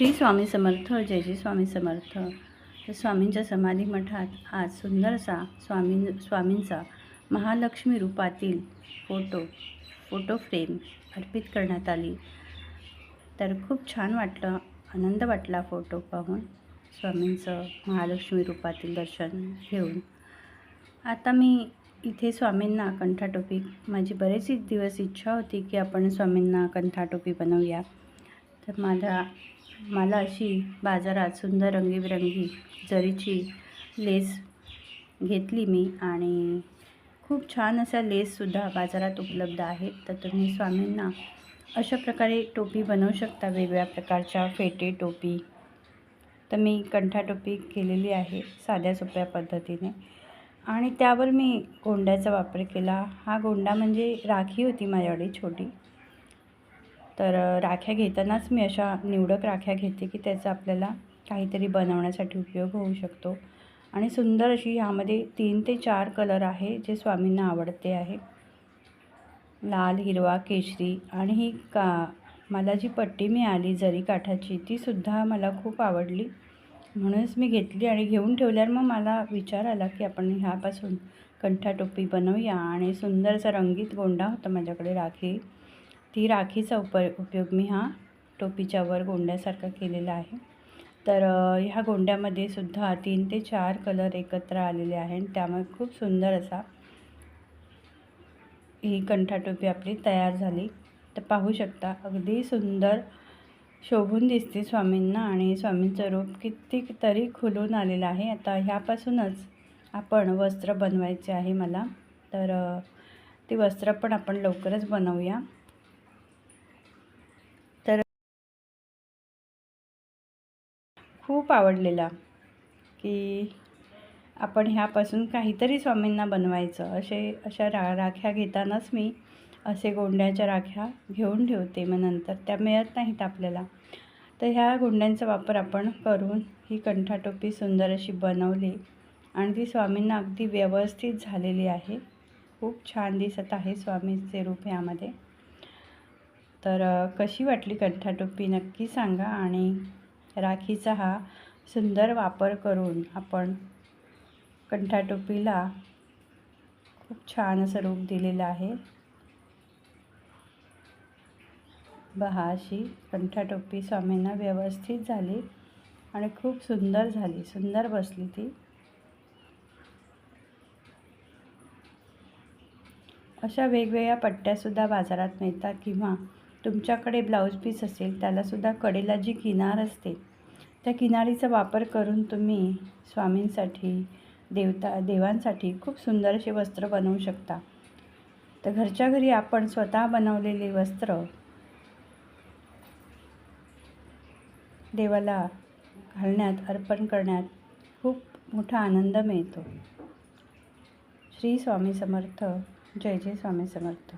श्री स्वामी समर्थ जय जय स्वामी समर्थ. तर स्वामींच्या समाधी मठात आज सुंदरसा स्वामी स्वामींचा महालक्ष्मी रूपातील फोटो फोटो फ्रेम अर्पित करण्यात आली. तर खूप छान वाटलं आनंद वाटला फोटो पाहून स्वामींचं महालक्ष्मी रूपातील दर्शन घेऊन. आता मी इथे स्वामींना कंठाटोपी माझी बरेच दिवस इच्छा होती की आपण स्वामींना कंठाटोपी बनवूया. तर माझा मला अशी बाजारात सुंदर रंगीबिरंगी जरीची लेस घेतली मी आणि खूप छान अशा लेससुद्धा बाजारात उपलब्ध आहेत. तर तुम्ही स्वामींना अशा प्रकारे टोपी बनवू शकता वेगवेगळ्या प्रकारच्या फेटे टोपी. तर मी कंठाटोपी केलेली आहे साध्या सोप्या पद्धतीने. आणि त्यावर मी गोंड्याचा वापर केला. हा गोंडा म्हणजे राखी होती माझ्याकडे छोटी. तर राख्या घेतानाच मी अशा निवडक राख्या घेते की त्याचा आपल्याला काहीतरी बनवण्यासाठी उपयोग होऊ शकतो. आणि सुंदर अशी ह्यामध्ये तीन ते चार कलर आहे जे स्वामींना आवडते आहे. लाल हिरवा केशरी आणि ही का मला जी पट्टी मिळाली जरी काठाची तीसुद्धा मला खूप आवडली. म्हणूनच मी घेतली आणि घेऊन ठेवल्यावर मग मला विचार आला की आपण ह्यापासून कंठाटोपी बनवूया आणि सुंदरसा रंगीत गोंडा होता माझ्याकडे राखी. ती राखीचा उप उपयोग मी हा टोपीच्या वर गोंड्यासारखा केलेला आहे. तर ह्या गोंड्यामध्ये सुद्धा तीन ते चार कलर एकत्र आलेले आहे आणि त्यामुळे खूप सुंदर असा ही कंठाटोपी आपली तयार झाली. तर पाहू शकता अगदी सुंदर शोभून दिसते स्वामींना आणि स्वामींचं रूप किती तरी खुलून आलेलं आहे. आता ह्यापासूनच आपण वस्त्र बनवायचे आहे मला. तर ती ते वस्त्र पण आपण लवकरच बनवूया तर खूप आवडलेला की आपण ह्यापासून काहीतरी स्वामींना बनवायचं. असे अशा रा राख्या घेतानाच मी असे गोंड्याच्या राख्या घेऊन ठेवते मग नंतर. त्या मिळत नाहीत आपल्याला. तर ह्या गोंड्यांचा वापर आपण करून ही कंठाटोपी सुंदर अशी बनवली आणि ती स्वामींना अगदी व्यवस्थित झालेली आहे. खूप छान दिसत आहे स्वामींचे रूप ह्यामध्ये. तर कशी वाटली कंठाटोपी नक्की सांगा आणि राखीचा हा सुंदर वापर करून आपण कंठाटोपीला खूप छान असं रूप दिलेलं आहे. बहा अशी कंठाटोपी स्वामींना व्यवस्थित झाली आणि खूप सुंदर झाली सुंदर बसली ती. अशा वेगवेगळ्या पट्ट्यासुद्धा बाजारात मिळतात किंवा तुमच्याकडे ब्लाऊज पीस असेल त्यालासुद्धा कडेला जी किनार असते त्या किनारीचा वापर करून तुम्ही स्वामींसाठी देवता देवांसाठी खूप सुंदर असे वस्त्र बनवू शकता. तर घरच्या घरी आपण स्वतः बनवलेले वस्त्र देवाला घालण्यात अर्पण करण्यात खूप मोठा आनंद मिळतो. श्री स्वामी समर्थ. जय जय स्वामी समर्थ.